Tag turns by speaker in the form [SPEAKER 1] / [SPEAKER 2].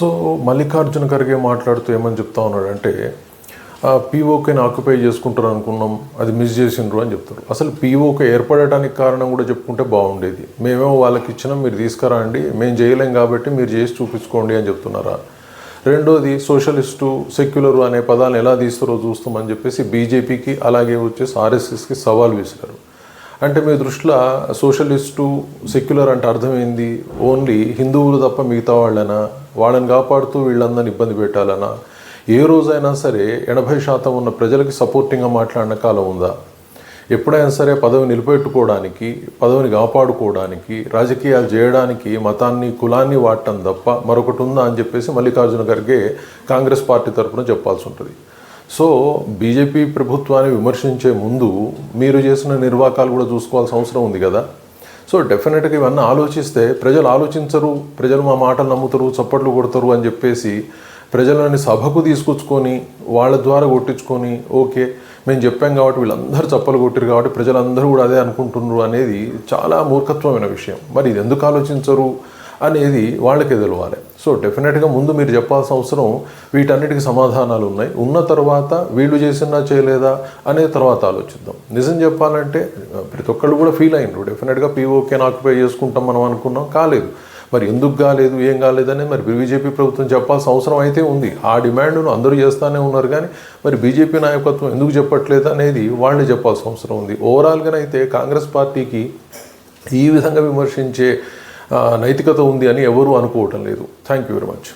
[SPEAKER 1] So Mallikarjuna Kharge మాట్లాడుతూ ఏమని చెప్తా ఉన్నాడంటే పీఓకేని ఆక్యుపై చేసుకుంటారు అనుకున్నాం అది మిస్ చేసిండ్రు అని చెప్తారు అసలు పీఓకే ఏర్పడటానికి కారణం కూడా చెప్పుకుంటే బాగుండేది. మేమేమో వాళ్ళకి ఇచ్చినాం మీరు తీసుకురా అండి మేము చేయలేం కాబట్టి మీరు చేసి చూపించుకోండి అని చెప్తున్నారా? రెండోది సోషలిస్టు సెక్యులర్ అనే పదాలను ఎలా తీస్తారో చూస్తామని చెప్పేసి బీజేపీకి అలాగే వచ్చేసి ఆర్ఎస్ఎస్కి సవాల్ విసిరారు అంటే మీ దృష్టిలో సోషలిస్టు సెక్యులర్ అంటే అర్థమైంది ఓన్లీ హిందువులు తప్ప మిగతా వాళ్ళనా? వాళ్ళని కాపాడుతూ వీళ్ళందరిని ఇబ్బంది పెట్టాలనా? ఏ రోజైనా సరే ఎనభై శాతం ఉన్న ప్రజలకి సపోర్టింగ్గా మాట్లాడిన కాలం ఉందా? ఎప్పుడైనా సరే పదవి నిలబెట్టుకోవడానికి పదవిని కాపాడుకోవడానికి రాజకీయాలు చేయడానికి మతాన్ని కులాన్ని వాడటం తప్ప మరొకటి ఉందా అని చెప్పేసి మల్లికార్జున ఖర్గే కాంగ్రెస్ పార్టీ తరఫున చెప్పాల్సి ఉంటుంది. సో బీజేపీ ప్రభుత్వాన్ని విమర్శించే ముందు మీరు చేసిన నిర్వాకాలు కూడా చూసుకోవాల్సిన అవసరం ఉంది కదా? సో డెఫినెట్గా ఇవన్నీ ఆలోచిస్తే ప్రజలు ఆలోచించరు ప్రజలు మా మాటలు నమ్ముతారు చప్పట్లు కొడతారు అని చెప్పేసి ప్రజలని సభకు తీసుకొచ్చుకొని వాళ్ళ ద్వారా కొట్టించుకొని ఓకే మేము చెప్పాం కాబట్టి వీళ్ళందరూ చప్పలు కొట్టారు కాబట్టి ప్రజలందరూ కూడా అదే అనుకుంటున్నారు అనేది చాలా మూర్ఖత్వమైన విషయం. మరి ఇది ఎందుకు ఆలోచించరు? అనేది వాళ్ళకి తెలవాలి. సో డెఫినెట్గా ముందు మీరు చెప్పాల్సిన అవసరం వీటన్నిటికీ సమాధానాలు ఉన్నాయి. ఉన్న తర్వాత వీళ్ళు చేసినా చేయలేదా అనే తర్వాత ఆలోచిద్దాం. నిజం చెప్పాలంటే ప్రతి ఒక్కళ్ళు కూడా ఫీల్ అయినరు. డెఫినెట్గా పీఓకేని ఆక్యుపై చేసుకుంటాం మనం అనుకున్నాం కాలేదు. మరి ఎందుకు కాలేదు ఏం కాలేదని మరి బీజేపీ ప్రభుత్వం చెప్పాల్సిన అవసరం అయితే ఉంది. ఆ డిమాండ్ను అందరూ చేస్తూనే ఉన్నారు కానీ మరి బీజేపీ నాయకత్వం ఎందుకు చెప్పట్లేదు అనేది వాళ్ళని చెప్పాల్సిన అవసరం ఉంది. ఓవరాల్గానైతే కాంగ్రెస్ పార్టీకి ఈ విధంగా విమర్శించే నైతికత ఉంది అని ఎవరూ అనుకోవటం లేదు. Thank you very much